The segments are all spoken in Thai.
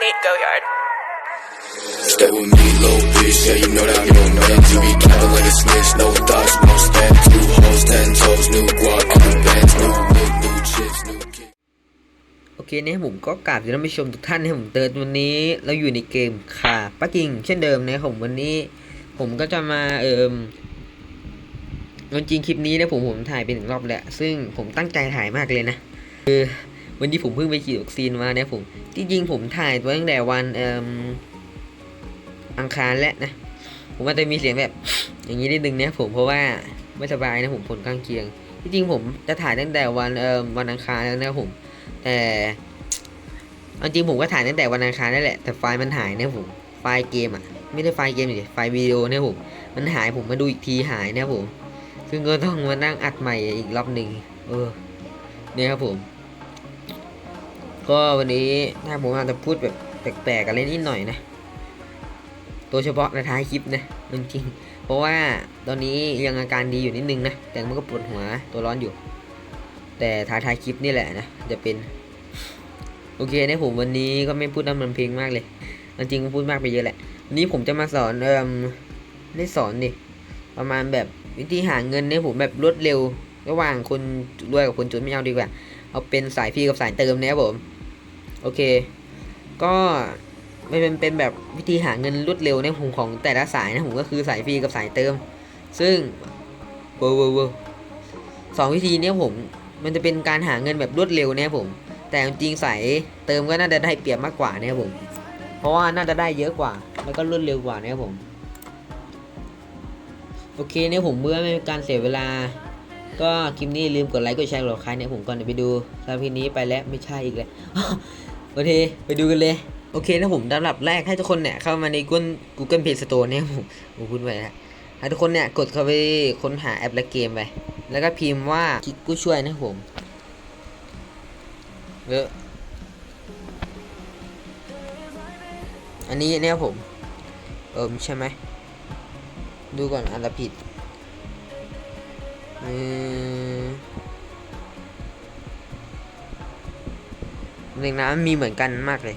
Nate Goyard. Stay with me, little bitch. Yeah, you know that I'm your man. You be capping like a snitch. No thoughts, no stand. Two hoes, ten toes. New guap, new bands, new look, new chips, new kicks. โอเคเนี่ยผมก็กราบท่านผู้ชมทุกท่านให้ผมเตือนวันนี้เราอยู่ในเกมค่ะปักกิ่งเช่นเดิมนะครับผมวันนี้ผมก็จะมาเอิมจริงๆคลิปนี้เนะผมผมถ่ายเป็นหนึ่งรอบแล้ว ซึ่งผมตั้งใจถ่ายมากเลยนะคือวันนี้ผมเพิ่งไปฉีดวัคซีนมาเนี่ยผมที่ จริงผมถ่ายตัวตั้งแต่วันเอิมอังคารแล้วนะ ผมว่าจจะมีเสียงแบบ อย่างนี้นิดนึงนะผมเพราะว่าไม่สบายนะผมผลข้างเคียงที่จริงผมจะถ่ายตั้งแต่วันเอ่อวันอังคารแล้วนะผม แต่จริงผมก็ถ่ายตั้งแต่วันอังคารนั่นแหละแต่ไฟล์มันหายนะผมไฟล์เกมอะไม่ได้ไฟล์เกมดิไฟล์วิดีโอนะผมมันหายผมมาดูอีกทีหายนะผม ซึ่งก็ต้องมานั่งอัดใหม่อีกรอบหนึ่งเออเนี่ยครับผม ก็วันนี้ถ้าผมอาจจะพูดแบบแปลกๆอะไรนิดหน่อยนะโดยเฉพาะในท้ายคลิปนะจริงๆเพราะว่าตอนนี้ยังอาการดีอยู่นิดนึงนะ แต่มันก็ปวดหัวตัวร้อนอยู่ แต่ท้ายท้ายคลิปนี่แหละนะจะเป็น โอเคนะผมวันนี้ก็ไม่พูดน้ำมันเพลงมากเลยจริงๆพูดมากไปเยอะแหละวันนี้ผมจะมาสอนเอ่มได้สอนดิประมาณแบบวิธีหาเงินเนี่ยผมแบบรวดเร็ว ระหว่างคนรวยกับคนจนไม่เอาดีกว่า เอาเป็นสายฟรีกับสายเติมนะครับผม โอเค ก็ไม่เป็นเป็นแบบวิธีหาเงินรวดเร็วในผมของแต่ละสายนะผมก็คือสายฟรีกับสายเติม ซึ่งเวอร์เวอร์เวอร์สองวิธีเนี้ยผมมันจะเป็นการหาเงินแบบรวดเร็วนะครับผม แต่จริงๆสายเติมก็น่าจะได้เปรียบมากกว่านะครับผม เพราะว่าน่าจะได้เยอะกว่า แล้วก็รวดเร็วกว่านะครับผม โอเคเนี่ยผมเมื่อไม่การเสียเวลา ก็คลิปนี้อย่าลืมกดไลค์กดแชร์กดใครเนี่ยผมก่อนเดี๋ยวไปดูสำหรับคลิปนี้ไปแล้วไม่ใช่อีกแล้ว โอเค ไปดูกันเลย โอเคนะผมลำดับแรกให้ทุกคนเนี่ย เข้ามาใน Google Play Store เนี่ยผมผมพูดไปแล้วให้ทุกคนเนี่ย กดเข้าไปค้นหาแอปและเกมไป แล้วก็พิมพ์ว่าคิดกูช่วยนะผมเอออันนี้เนี่ยผม เออใช่ไหม ดูก่อนอันละผิดเออ หนึ่งนะมีเหมือนกันมากเลย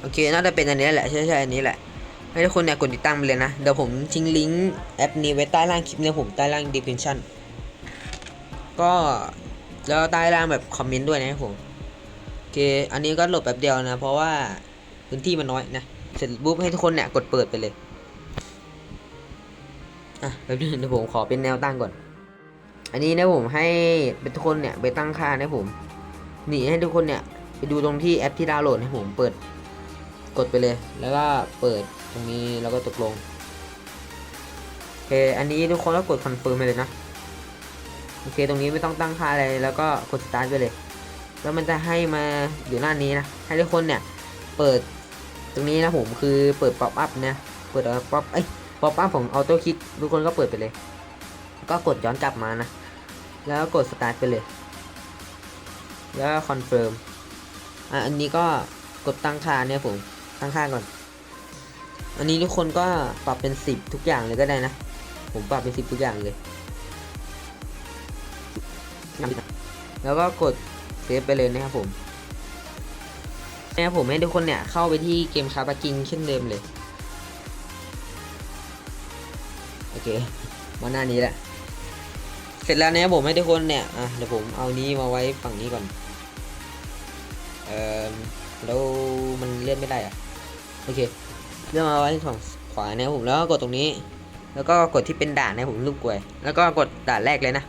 โอเค น่าจะเป็นอันนี้แหละ ใช่ใช่อันนี้แหละ ให้ทุกคนเนี่ยกดติดตามไปเลยนะ เดี๋ยวผมทิ้งลิงก์แอปนี้ไว้ใต้ล่างคลิปเนี่ยผมใต้ล่าง description ก็แล้วใต้ล่างแบบคอมเมนต์ด้วยนะครับผม โอเค อันนี้ก็โหลดแบบเดียวนะ เพราะว่าพื้นที่มันน้อยนะ เสร็จปุ๊บให้ทุกคนเนี่ยกดเปิดไปเลย อะแบบนี้เดี๋ยวผมขอเป็นแนวตั้งก่อน อันนี้นะผมให้ทุกคนเนี่ยไปตั้งค่านะผมนี่ให้ทุกคนเนี่ยไปดูตรงที่แอปที่ดาวน์โหลดให้ผมเปิดกดไปเลย แล้วก็เปิดตรงนี้แล้วก็ตกลงโอเคอันนี้ทุกคนก็กดคอนเฟิร์มไปเลยนะโอเคตรงนี้ไม่ต้องตั้งค่าอะไรแล้วก็กดสตาร์ทไปเลย แล้วมันจะให้มาอยู่หน้านี้นะให้ทุกคนเนี่ยเปิดตรงนี้นะผมคือเปิดป๊อปอัพนะเปิดป๊อปเอ้ป๊อปอัพของออโต้คิดทุกคนก็เปิดไปเลย ก็กดย้อนกลับมานะ แล้วกดสตาร์ทไปเลย แล้วคอนเฟิร์มอะอันนี้ก็กดตั้งค่าเนี่ยผมตั้งค่าก่อน อันนี้ทุกคนก็ปรับเป็นสิบทุกอย่างเลยก็ได้นะ ผมปรับเป็นสิบทุกอย่างเลย แล้วก็กดเซฟไปเลยนะครับผมนะครับผมให้ทุกคนเนี่ยเข้าไปที่เกมคาบากิงเช่นเดิมเลย โอเคมาหน้านี้แหละ เสร็จแล้วนะครับผมให้ทุกคนเนี่ยอะเดี๋ยวผมเอานี้มาไว้ฝั่งนี้ก่อนเออแล้วมันเลื่อนไม่ได้อะโอเคเลื่อนมาไว้ฝั่งขวานะผมแล้วก็กดตรงนี้ แล้วก็กดที่เป็นด่านนะผมลูกกลวย แล้วก็กดด่านแรกเลยนะ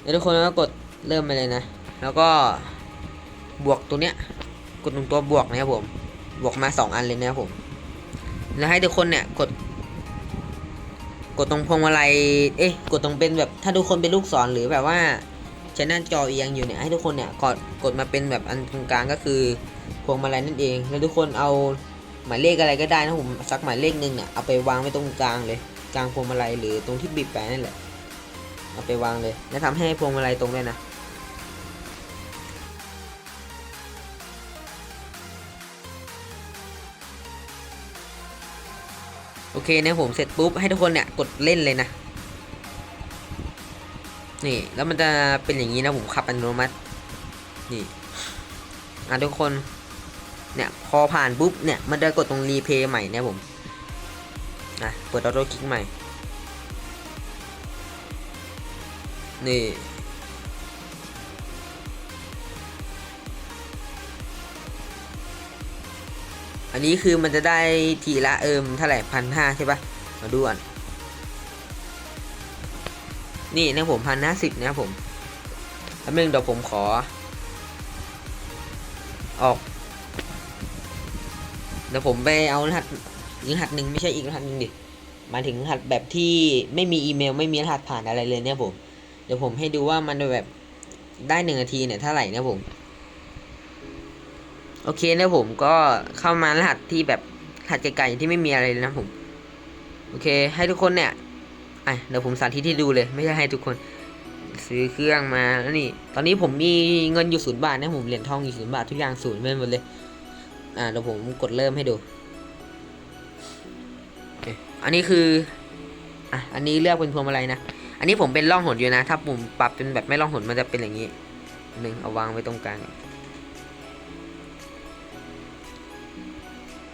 เดี๋ยวทุกคนก็กดเริ่มไปเลยนะ แล้วก็บวกตัวเนี้ยกดตรงตัวบวกนะครับผมบวกมาสองอันเลยนะครับผมแล้วให้ทุกคนเนี่ยกด กดตรงพวงมาลัย เอ๊ะ กดตรงเป็นแบบถ้าทุกคนเป็นลูกศรหรือแบบว่าใช้หน้าจอเอียงอยู่เนี่ยให้ทุกคนเนี่ยกดกดมาเป็นแบบอันตรงกลางก็คือพวงมาลัยนั่นเอง แล้วทุกคนเอาหมายเลขอะไรก็ได้นะผมสักหมายเลขหนึ่งเนี่ยเอาไปวางไว้ตรงกลางเลยกลางพวงมาลัยหรือตรงที่บีบแปะนั่นแหละเอาไปวางเลย แล้วทำให้พวงมาลัยตรงเลยนะ อเคนะผมเสร็จปุ๊บให้ทุกคนเนี่ยกดเล่นเลยนะนี่แล้วมันจะเป็นอย่างนี้นะผมขับอัตโนมัตินี่อะทุกคนเนี่ยพอผ่านปุ๊บเนี่ยมันจะกดตรงรีเพย์ใหม่เนี่ยผมนะเปิดออโต้คลิกใหม่นี่ อันนี้คือมันจะได้ทีละเอิมเท่าไหร่พันห้าใช่ปะมาดูก่อนนี่นะผมพันห้าสิบนะผมแป๊บนึงเดี๋ยวผมขอ ออก เดี๋ยวผมไปเอารหัสอีกรหัสหนึ่งไม่ใช่อีกรหัสหนึ่งดิมาถึงรหัสแบบที่ไม่มีอีเมล ไม่มีรหัสผ่านอะไรเลยเนี่ยผม เดี๋ยวผมให้ดูว่ามันแบบได้หนึ่งนาทีเนี่ยเท่าไหร่นะผม โอเคนะผมก็เข้ามารหัสที่แบบรหัสไกลๆที่ไม่มีอะไรเลยนะผม โอเค ให้ทุกคนเนี่ยอะเดี๋ยวผมสาธิตให้ดูเลย ไม่ใช่ให้ทุกคน ซื้อเครื่องมาแล้วนี่ ตอนนี้ผมมีเงินอยู่ศูนย์บาทนะผมเหรียญทองอยู่ศูนย์บาททุกอย่างศูนย์ไปหมดเลย อ่าเดี๋ยวผมกดเริ่มให้ดูอันนี้คืออะอันนี้เลือกเป็นพวงมาลัยนะอันนี้ผมเป็นล่องหนอยู่นะ ถ้าผมปรับเป็นแบบไม่ล่องหนมันจะเป็นอย่างนี้หนึ่งเอาวางไว้ตรงกลาง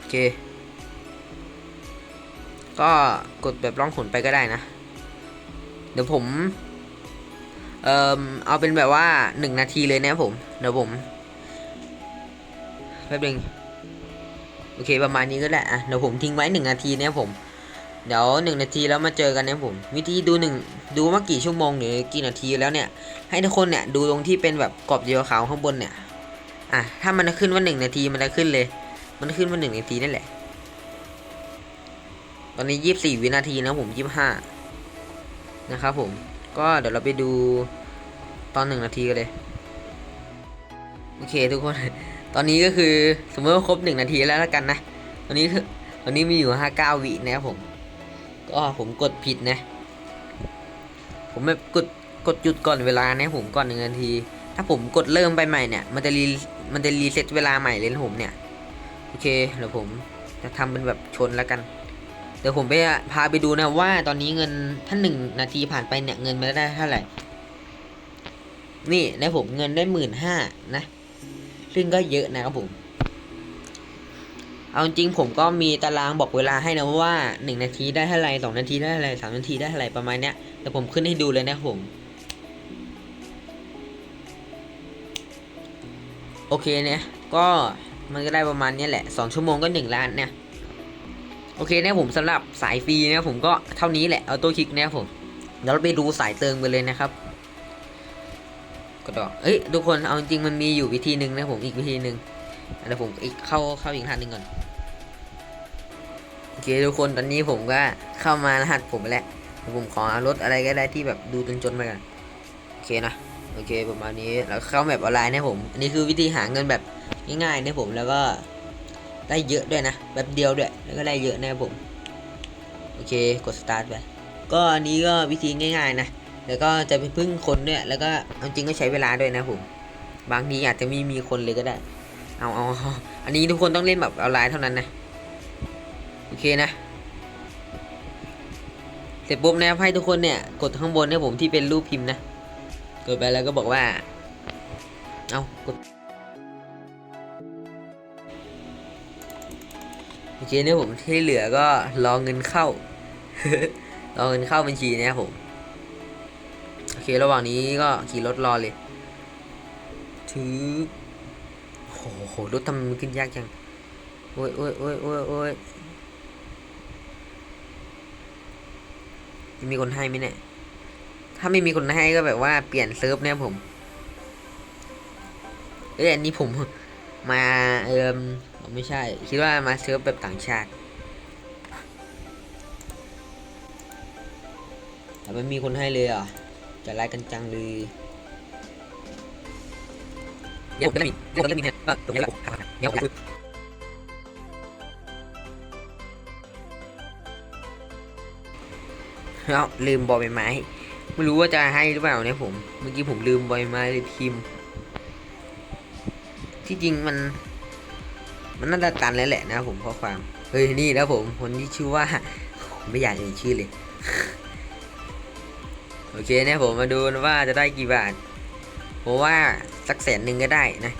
อเค ก็กดแบบล่องหนไปก็ได้นะ เดี๋ยวผม เอ่อเอาเป็นแบบว่าหนึ่งนาทีเลยนะผม เดี๋ยวผมแป๊บนึงโอเคประมาณนี้ก็ได้อะเดี๋ยวผมทิ้งไว้หนึ่งนาทีเนี่ยผม เดี๋ยวหนึ่งนาทีแล้วมาเจอกันนะผม วิธีดูหนึ่งดูว่ากี่ชั่วโมงหรือกี่นาทีแล้วเนี่ย ให้ทุกคนเนี่ยดูตรงที่เป็นแบบกรอบเดียวขาวข้างบนเนี่ยอะถ้ามันขึ้นว่าหนึ่งนาทีมันจะขึ้นเลย มันขึ้นว่าหนึ่งนาทีนั่นแหละ ตอนนี้ยี่สิบสี่วินาทีนะผมยี่สิบห้านะครับผม ก็เดี๋ยวเราไปดูตอนหนึ่งนาทีกันเลย โอเคทุกคน ตอนนี้ก็คือสมมติว่าครบหนึ่งนาทีแล้วแล้วกันนะ ตอนนี้คือตอนนี้มีอยู่ห้าเก้าวินะครับผม ก็ผมกดผิดนะ ผมแบบกดกดหยุดก่อนเวลานะผมก่อนหนึ่งนาที ถ้าผมกดเริ่มไปใหม่เนี่ย มันจะรีมันจะรีเซ็ตเวลาใหม่เลยนะผมเนี่ย โอเคเดี๋ยวผมจะทำเป็นแบบชนแล้วกัน เดี๋ยวผมไปพาไปดูนะว่าตอนนี้เงินถ้าหนึ่งนาทีผ่านไปเนี่ยเงินมันได้เท่าไหร่ นี่นะผมเงินได้หมื่นห้านะ ซึ่งก็เยอะนะครับผม เอาจริงผมก็มีตารางบอกเวลาให้นะว่าหนึ่งนาทีได้เท่าไหร่สองนาทีได้เท่าไหร่สามนาทีได้เท่าไหร่ประมาณเนี้ยแต่ผมขึ้นให้ดูเลยนะผมโอเคเนี่ยก็ มันก็ได้ประมาณนี้แหละสองชั่วโมงก็หนึ่งล้านเนี่ยโอเคนี่ยผมสำหรับสายฟรีเนี่ยผมก็เท่านี้แหละเอาตัวคลิกเนี่ยผมเดี๋ยวเราไปดูสายเติมกันเลยนะครับก็ดอกเอ้ยทุกคนเอาจริงมันมีอยู่วิธีหนึ่งนะผมอีกวิธีหนึ่งเดี๋ยวผมอีกเข้าเข้าอีกทางหนึ่งก่อนโอเคทุกคนตอนนี้ผมก็เข้ามารหัสผมไปแล้วผมขอลดอะไรก็ได้ที่แบบดูจนๆไปกันโอเคนะโอเคประมาณนี้แล้วเข้าแบบออนไลน์นะผมอันนี้คือวิธีหาเงินแบบ ง่ายๆนะผมแล้วก็ได้เยอะด้วยนะแบบเดียวด้วยแล้วก็ได้เยอะนะครับผมโอเคกดสตาร์ทไปก็อันนี้ก็วิธีง่าย ๆ นะแล้วก็จะไปพึ่งคนด้วยแล้วก็เอาจริงก็ใช้เวลาด้วยนะผมบางทีอาจจะไม่มีคนเลยก็ได้ เอาเอาอันนี้ทุกคนต้องเล่นแบบออนไลน์เท่านั้นนะโอเคนะเสร็จปุ๊บนะครับให้ทุกคนเนี่ยกดข้างบนเนี่ยผมที่เป็นรูปพิมพ์นะกดไปแล้วก็บอกว่า เอากด โอเคเนี่ยผมที่เหลือก็รอเงินเข้ารอเงินเข้าบัญชีนะครับผมโอเคระหว่างนี้ก็ขี่รถรอเลยถือโอ้โหรถทำมมันขึ้นยากจังโอ้ยโอ้ยโอ้ยโอ้ยโอ้ยมีคนให้ไหมเนี่ย ถ้าไม่มีคนให้ก็แบบว่าเปลี่ยนเซิร์ฟเนี่ยผม เอ้ยอันนี้ผม มาเอิมไม่ใช่ คิดว่ามาเซิร์ฟแบบต่างชาติ แต่ไม่มีคนให้เลยอะจะไล่กันจังเลยเดี๋ยวผมก็ได้มีเดี๋ยวผมก็ได้มีเนี่ยก็ตรงนี้แหละเดี๋ยวผมเอาลืมบอลใบไม้ ไม่รู้ว่าจะให้หรือเปล่าเนี่ยผม เมื่อกี้ผมลืมบอลใบไม้เลยทีม ที่จริงมัน มันน่าจะตันแล้วแหละนะครับผมข้อความ เฮ้ยนี่แล้วผมคนที่ชื่อว่าไม่อยากเอ่ยชื่อเลย โอเคเนี่ยผมมาดูนะว่าจะได้กี่บาทเพราะว่าสักแสนหนึ่งก็ได้นะ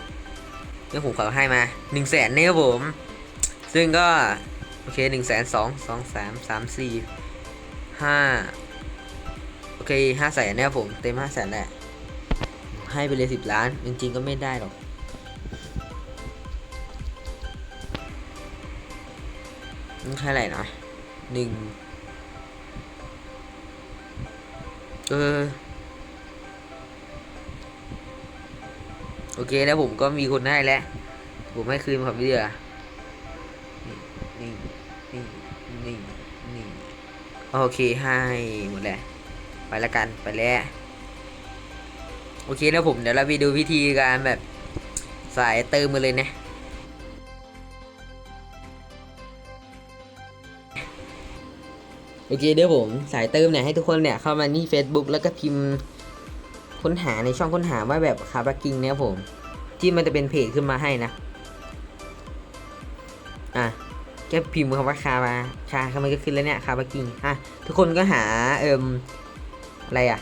เนี่ยผมขอให้มาหนึ่งแสนเนี่ยครับผม ซึ่งก็ โอเคหนึ่งแสนสองสองสามสามสี่ห้าโอเคห้าแสนเนี่ยผมเต็มห้าแสนแหละให้ไปเลยสิบล้าน จริงๆก็ไม่ได้หรอก นี่แค่ไหนนะหนึ่งเออโอเคแล้วผมก็มีคนให้แล้ว ผมให้คืนความเชื่อนี่นี่นี่นี่โอเคให้หมดแล้วไปละกันไปแล้วโอเคแล้วผมเดี๋ยวเราไปดูวิธีการแบบสายเติมมาเลยนะ อเคเดี๋ยวผมสายเติมเนี่ยให้ทุกคนเนี่ยเข้ามานี่ Facebook แล้วก็พิมพ์ค้นหาในช่องค้นหาว่าแบบคาบากิงเนี่ยผม ที่มันจะเป็นเพจขึ้นมาให้นะ อะแค่พิมพ์คำว่าคาบาคาคำมันก็ขึ้นแล้วเนี่ยคาบากิงอะทุกคนก็หาเอิมอะไรอะ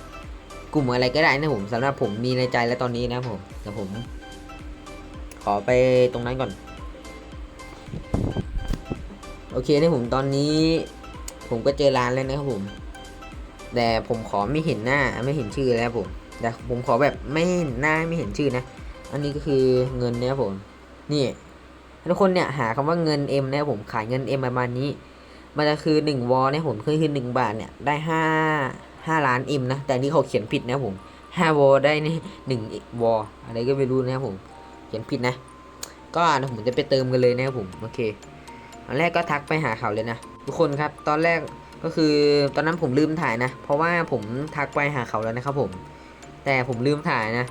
กลุ่มอะไรก็ได้นะผมสำหรับผมมีในใจแล้วตอนนี้นะผมเดี๋ยวผม ขอไปตรงนั้นก่อน โอเคนะผมตอนนี้ ผมก็เจอร้านแล้วนะครับผม แต่ผมขอไม่เห็นหน้าไม่เห็นชื่อแล้วผมแต่ผมขอแบบไม่เห็นหน้าไม่เห็นชื่อนะ อันนี้ก็คือเงินนะครับผม นี่ทุกคนเนี่ยหาคำว่าเงิน M นะครับผมขายเงิน M ประมาณนี้ มันจะคือ1วอลนะครับผมคือคือ1บาทเนี่ยได้5 5ล้าน M นะ แต่นี่เขาเขียนผิดนะครับผม5วอลได้นี่1วอลอะไรก็ไม่รู้นะครับผม เขียนผิดนะ ก็เดี๋ยวผมจะไปเติมกันเลยนะครับผม โอเค อนแรกก็ทักไปหาเขาเลยนะ ทุกคนครับ ตอนแรกก็คือตอนนั้นผมลืมถ่ายนะ เพราะว่าผมทักไปหาเขาแล้วนะครับผม แต่ผมลืมถ่ายนะ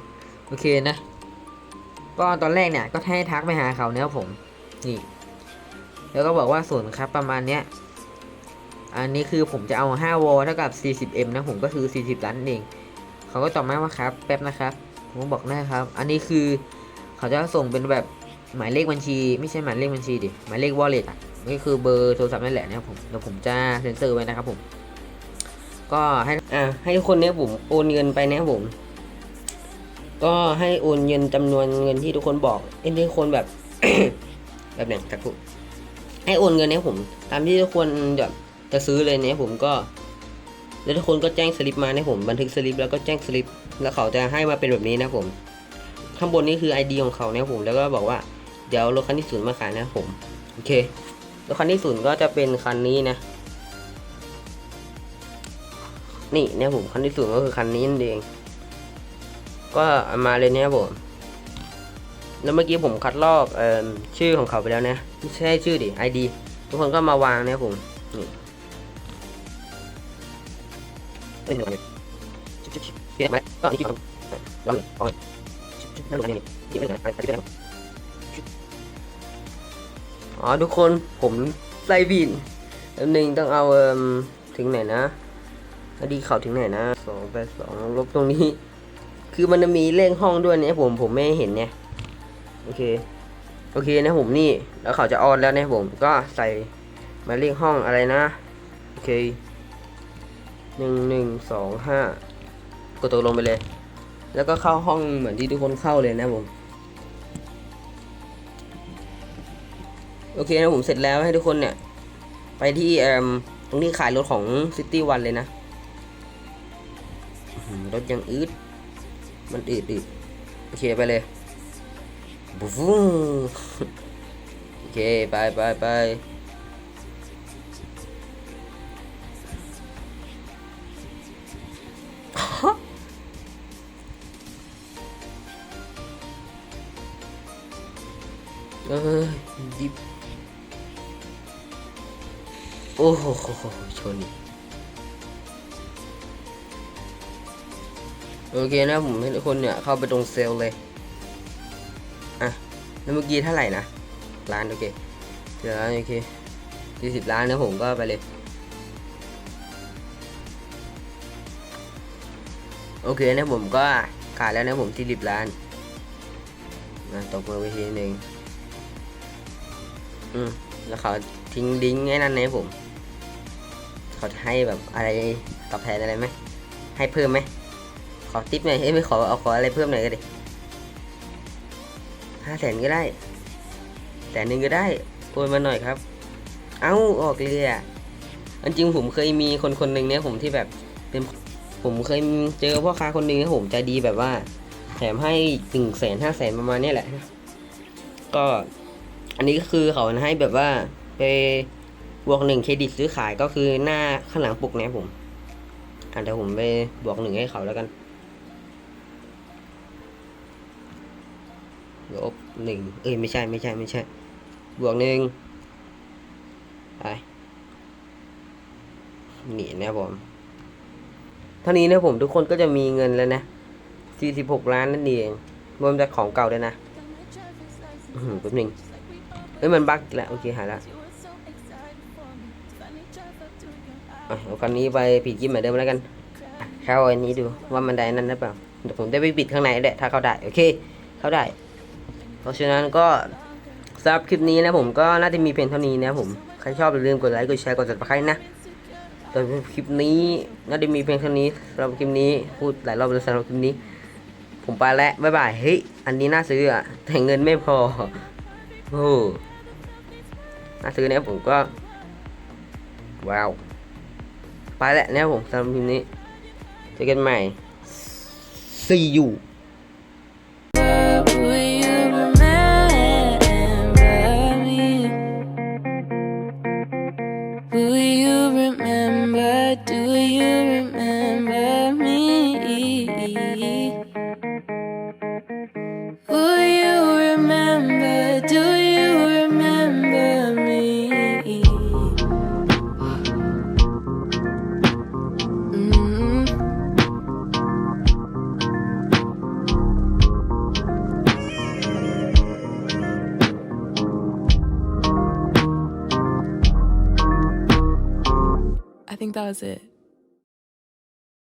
โอเคนะ ก็ตอนแรกเนี่ยก็ให้ทักไปหาเขาเนี่ยผม นี่ แล้วก็บอกว่าส่วนครับประมาณเนี้ย อันนี้คือผมจะเอา5วอลเท่ากับ 40m นะผมก็คือ 40 ล้านนั่นเอง เขาก็ตอบมาว่าครับ แป๊บนะครับผมบอกได้ครับ อันนี้คือเขาจะส่งเป็นแบบหมายเลขบัญชี ไม่ใช่หมายเลขบัญชีดิ หมายเลข wallet อะ นี่คือเบอร์โทรศัพท์นั่นแหละนะครับผมเดี๋ยวผมจะเซ็นเซอร์ไว้นะครับผม ก็ให้อ่าให้คนเนี่ยผมโอนเงินไปนะครับผม ก็ให้โอนเงินจำนวนเงินที่ทุกคนบอกเอ้ยที่ทุกคนแบบ แบบไหนครับผมให้โอนเงินเนี่ยผม ตามที่ทุกคนแบบจะซื้อเลยเนี่ยผมก็ แล้วทุกคนก็แจ้งสลิปมาเนี่ยผมบันทึกสลิปแล้วก็แจ้งสลิป แล้วเขาจะให้มาเป็นแบบนี้นะผม ข้างบนนี่คือ ID ของเขาเนี่ยผมแล้วก็บอกว่าเดี๋ยวรถคันที่ศูนย์มาขายนะผม โอเค คันที่ศูนย์ก็จะเป็นคันนี้นะ นี่เนี่ยผมคันที่ศูนย์ก็คือคันนี้นั่นเอง ก็มาเลยเนี่ยผมแล้วเมื่อกี้ผมคัดลอกออชื่อของเขาไปแล้วนะไม่ใช่ชื่อดิ ID ทุกคนก็มาวางเนี่ยผมนี่เอ้ยเดี๋ยวก่อนเปลี่ยนไหมก็อันนี้คือลองลองนั่นดูอันนี้นี่ไม่เหมือนอันนี้ด้วย อ๋อทุกคนผมใส่บินแล้วหนึ่งต้องเอาเอ่มถึงไหนนะอดีเขาถึงไหนนะสองแปดสองลบตรงนี้ คือมันจะมีเลขห้องด้วยเนี่ยผมผมไม่เห็นเนี่ยโอเคโอเคนะผมนี่แล้วเขาจะออนแล้วเนี่ยผมก็ใส่มาเลขห้องอะไรนะโอเคหนึ่งหนึ่งสองห้ากดตัวลงไปเลย แล้วก็เข้าห้องเหมือนที่ทุกคนเข้าเลยนะผม โอเคนะผมเสร็จแล้วให้ทุกคนเนี่ย ไปที่เอ่มตรงที่ขายรถของ City One เลยนะ รถยังอืดมันอืดอืดโอเคไปเลยบูฟูโอเค ไปไปไปเออดิบ อ้โหชนอีกโอเคนะผมให้คนเนี่ยเข้าไปตรงเซลล์เลย อะ แล้วเมื่อกี้เท่าไหร่นะล้านโอเคเดี๋ยวล้านโอเคสี่สิบล้านนะผมก็ไปเลย โอเคนะผมก็ขายแล้วนะผมสี่สิบล้านนะตบมือไปทีหนึ่งอืมแล้วเขาทิ้งลิงก์ไอ้นั่นนะผม เขาจะให้แบบอะไรตอบแทนอะไรไหมให้เพิ่มไหมขอทิปหน่อยเอ้ยไม่ขอเอาขออะไรเพิ่มหน่อยก็ดิห้าแสนก็ได้แสนหนึ่งก็ได้โอนมาหน่อยครับ เอ้าออกเลยอะอันจริงผมเคยมีคนคนหนึ่งเนี่ยผมที่แบบเป็นผมเคยเจอพ่อค้าคนหนึ่งเนี่ยผมใจดีแบบว่า แถมให้หนึ่งแสนห้าแสนประมาณนี้แหละ ก็ อันนี้ก็คือเขาให้แบบว่าไป บวกหนึ่งเครดิตซื้อขายก็คือหน้าข้างหลังปุกเนี่ยผมอะเดี๋ยวผมไปบวกหนึ่งให้เขาแล้วกันลบหนึ่งเอ้ยไม่ใช่ไม่ใช่ไม่ใช่ บวกหนึ่งไปหนีนะผม เท่านี้นะผมทุกคนก็จะมีเงินแล้วนะ46ล้านนั่นเองรวมจากของเก่าด้วยนะอื้อหือแป๊บนึงเฮ้ยมันบั๊กอีกแล้วโอเคหายละ อะเอาคันนี้ไปปิดยิ้มเหมือนเดิมแล้วกันเข้าอันนี้ดูว่ามันได้นั่นหรือเปล่าเดี๋ยวผมได้ไปปิดข้างในแหละถ้าเข้าได้โอเคเข้าได้ เพราะฉะนั้นก็สำหรับคลิปนี้นะผมก็น่าจะมีเพียงเท่านี้นะผมใครชอบอย่าลืมกดไลค์กดแชร์กด subscribe นะแต่คลิปนี้น่าจะมีเพียงเท่านี้สำหรับคลิปนี้พูดหลายรอบแล้วสำหรับคลิปนี้ ผมไปแล้วบ๊ายบายเฮ้ยอันนี้น่าซื้ออะแต่เงินไม่พอโอ้น่าซื้อเนี่ยผมก็ว้าว ไปแล้วเนี่ยผมสำหรับคลิปนี้เจอกันใหม่ see you Will you remember me? Will you remember? Do you